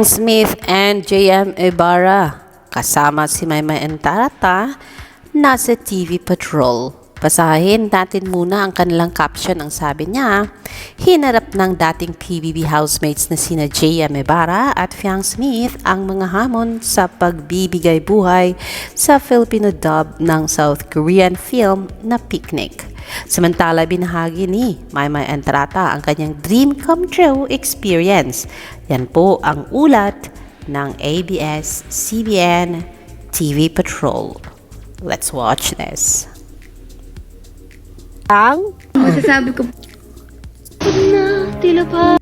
Fiang Smith and JM Ibarra. Kasama si Maymay Entarata, nasa TV Patrol. Basahin natin muna ang kanilang caption. Ang sabi niya, hinarap ng dating PBB housemates na sina JM Ibarra at Fiang Smith ang mga hamon sa pagbibigay buhay sa Filipino dub ng South Korean film na Picnic. Samantala, binahagi ni Maymay Entrata ang kanyang dream come true experience. Yan po ang ulat ng ABS-CBN TV Patrol. Let's watch this. Ang Masasabi ko, na, tila pa.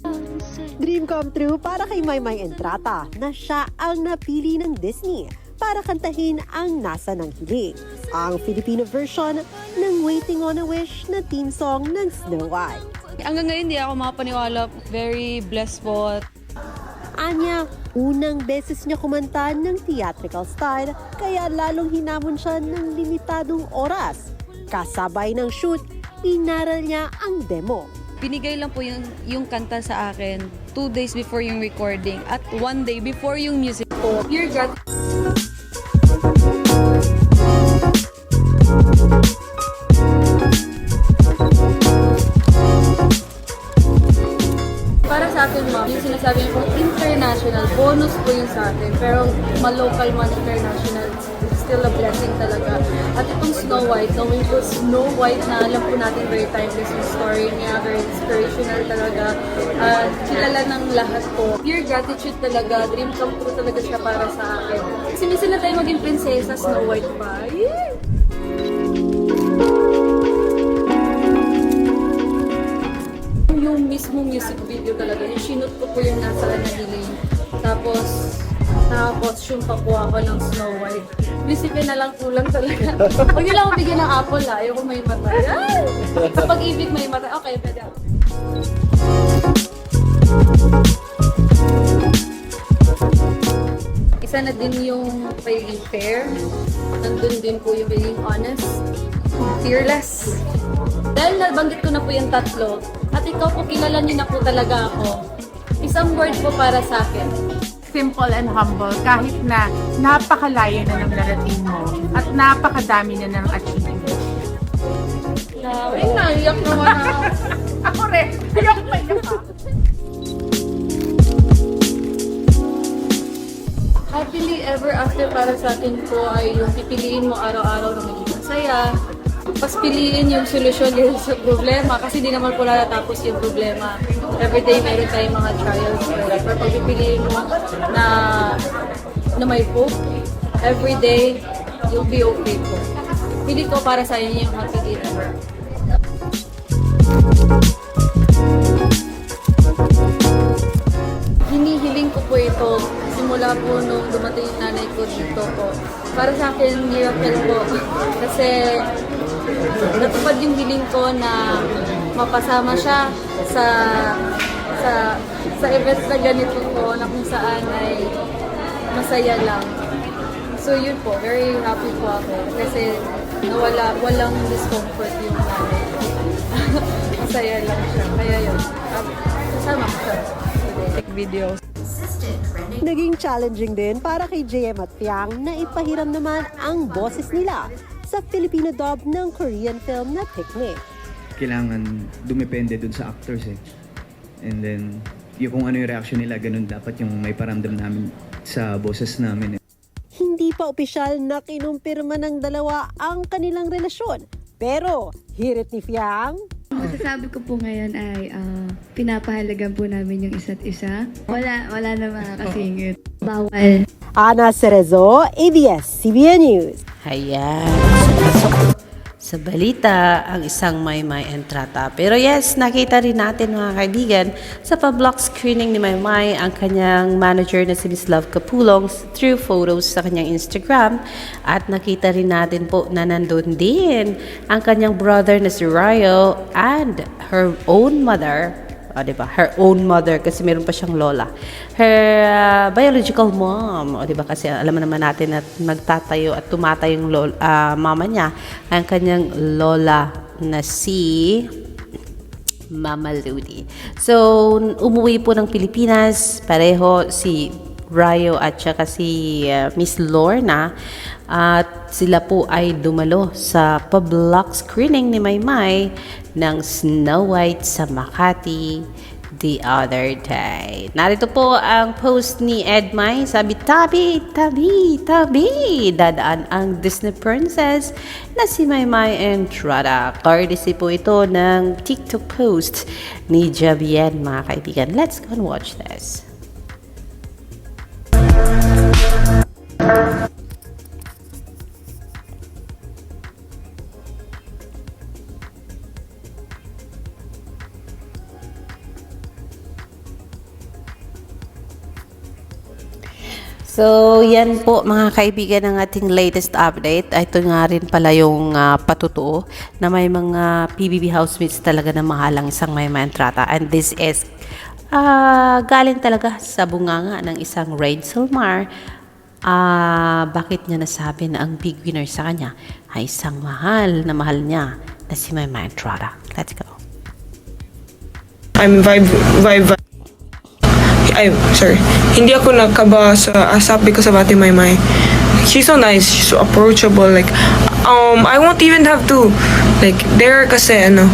dream come true para kay Maymay Entrata na siya ang napili ng Disney para kantahin ang Nasa ng Hiling, ang Filipino version ng Waiting on a Wish na theme song ng Snow White. Hanggang ngayon, hindi ako makapaniwala. Very blessed po. Anya, unang beses niya kumanta ng theatrical style kaya lalong hinamon siya ng limitadong oras. Kasabay ng shoot, inaral niya ang demo. Binigay lang po yung, yung kanta sa akin two days before yung recording at one day before yung music po. Your grat Para sa akin, ma'am, yung sinasabi niyo po, international, bonus po yung sa atin. Pero ma-local man, Knowing po Snow White na alam po natin very timeless yung story niya, very inspirational talaga. At kilala ng lahat po. Pure gratitude talaga, dream come true talaga siya para sa akin. Kasi minsan na tayo maging prinsesa, Snow White pa. Yeah! yung mismo music video talaga. Yung sinut ko po yung nasa Anahiling. Tapos, naka-costume pa po ako ng Snow White. Bisipin na lang kulang talaga. Huwag niyo lang ako bigyan ng apple ha. Ayoko may mata. Ay! Sa pag-ibig may mata. Okay, pwede ako. Isa na din yung pagiging fair. Nandun din po yung pagiging honest. Fearless. Dahil nabanggit ko na po yung tatlo, at ikaw po kilala niyo na po talaga ako. Isang word po para sa akin. Simple and humble kahit na napakalayo na ng narating mo at napakadami na ng achievement. Ay, naiyak naman ako. Ako rin, iyak pa iyak pa. Happily ever after para sa akin po ay yung pipiliin mo araw-araw na maging masaya. Pas piliin yung solusyon sa problema kasi di naman po natatapos yung problema. Everyday meron tayong mga trials. Pero pag pipiliin mo na, na may hope, everyday you'll be okay po. Pili ko para sa inyo yung happily ever. hinihiling ko po ito simula po nung dumating yung nanay ko dito po. Para sa akin, miracle po. Kasi natupad yung hiling ko na mapasama siya sa sa sa event na ganito po na kung saan ay masaya lang. So yun po, very happy po ako kasi nawala, walang discomfort yung ko. masaya lang siya. Kaya yun, kasama ko siya. Videos. Naging challenging din para kay JM at Piang na ipahiram naman ang boses nila sa Filipino dub ng Korean film na Picnic. kailangan dumepende dun sa actors eh. And then, yung kung ano yung reaction nila, ganun dapat yung may paramdam namin sa boses namin eh. Hindi pa opisyal na kinumpirma ng dalawa ang kanilang relasyon. Pero, hirit ni Fiang, Masasabi ko po ngayon ay ah, pinapahalagan po namin yung isa't isa. Wala, wala na makakasingit. Bawal. Ana Cerezo, ABS-CBN News. Ayan. Sa balita ang isang Maymay Entrata. Pero yes, nakita rin natin mga kaibigan sa pa-block screening ni Maymay ang kanyang manager na si Miss Love Kapulong through photos sa kanyang Instagram at nakita rin natin po na nandun din ang kanyang brother na si Ryo and her own mother o, di ba? Her own mother kasi meron pa siyang lola. Her uh, biological mom, o, di? Kasi alam naman natin at magtatayo at tumatayo yung lol, ah, mama niya, ang kanyang lola na si Mama Ludi. So, umuwi po ng Pilipinas, pareho si Rayo at saka si uh, Miss Lorna at sila po ay dumalo sa pa-block screening ni Maymay ng Snow White sa Makati the other day. Narito po ang post ni Edmay. Sabi, tabi, tabi, tabi. Dadaan ang Disney princess na si Maymay Entrada. Courtesy po ito ng TikTok post ni Javier, mga kaibigan. Let's go and watch this. So, yan po mga kaibigan ng ating latest update. Ito nga rin pala yung ah, patutuo na may mga PBB housemates talaga na mahalang isang may mantrata. And this is ah, galing talaga sa bunganga ng isang Rain Silmar. Ah, bakit niya nasabi na ang big winner sa kanya ay isang mahal na mahal niya na si May Mantrata. Let's go. I'm vibe, vibe, vibe. Ay, sorry. Hindi ako nakaba sa asap because of Ate Maymay. She's so nice. She's so approachable. Like, um, I won't even have to, like, there kasi, ano,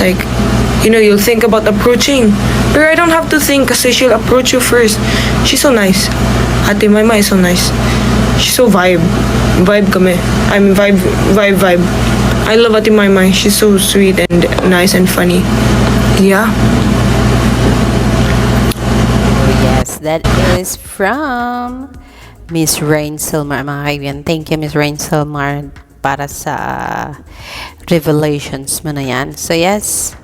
like, you know, you'll think about approaching. But I don't have to think kasi she'll approach you first. She's so nice. Ate Maymay is so nice. She's so vibe. Vibe kami. I mean, vibe, vibe, vibe. I love Ate Maymay. She's so sweet and nice and funny. Yeah. That is from Miss Rain Silmar, mga kaibigan. Thank you, Miss Rain Silmar, para sa revelations mo na yan. So, yes,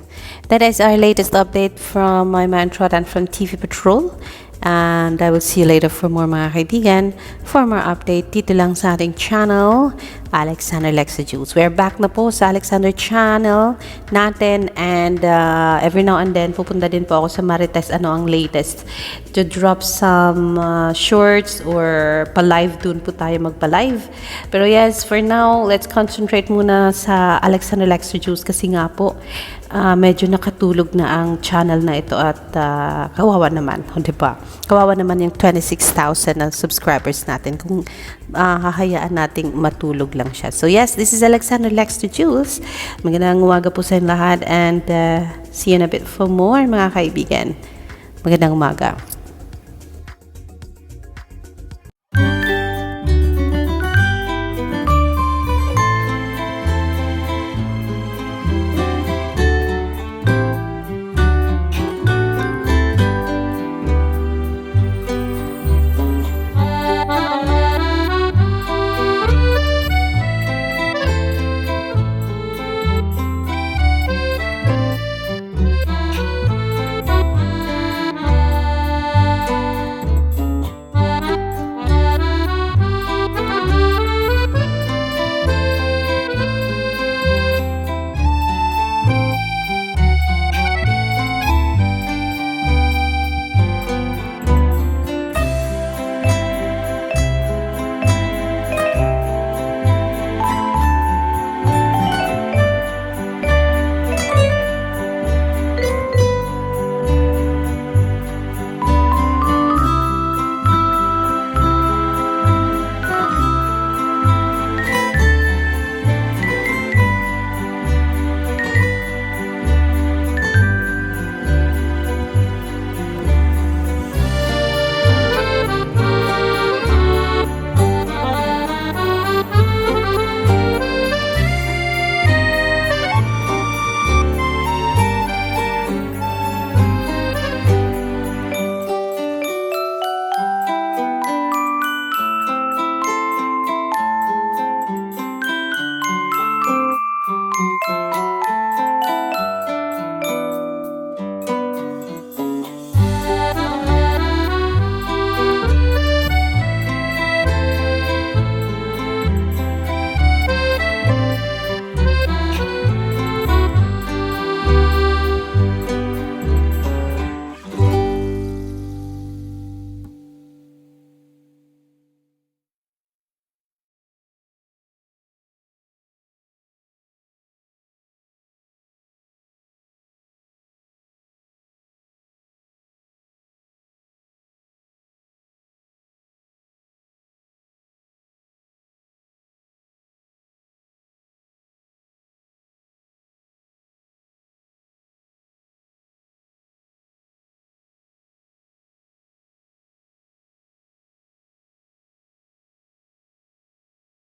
that is our latest update from my mantra and from TV Patrol. And I will see you later for more mga kaibigan. For more update, dito lang sa ating channel, Alexander Lexa Jules. We're back na po sa Alexander channel natin and uh, every now and then pupunta din po ako sa Marites ano ang latest to drop some uh, shorts or pa-live dun po tayo magpa-live. Pero yes, for now, let's concentrate muna sa Alexander Lexa Jules kasi nga po ah, medyo nakatulog na ang channel na ito at ah, kawawa naman, o, di ba? Kawawa naman yung 26,000 na subscribers natin kung ah, hahayaan nating matulog lang siya. So yes, this is Alexander Lex to Jules. Magandang umaga po sa lahat and ah, see you in a bit for more mga kaibigan. Magandang umaga.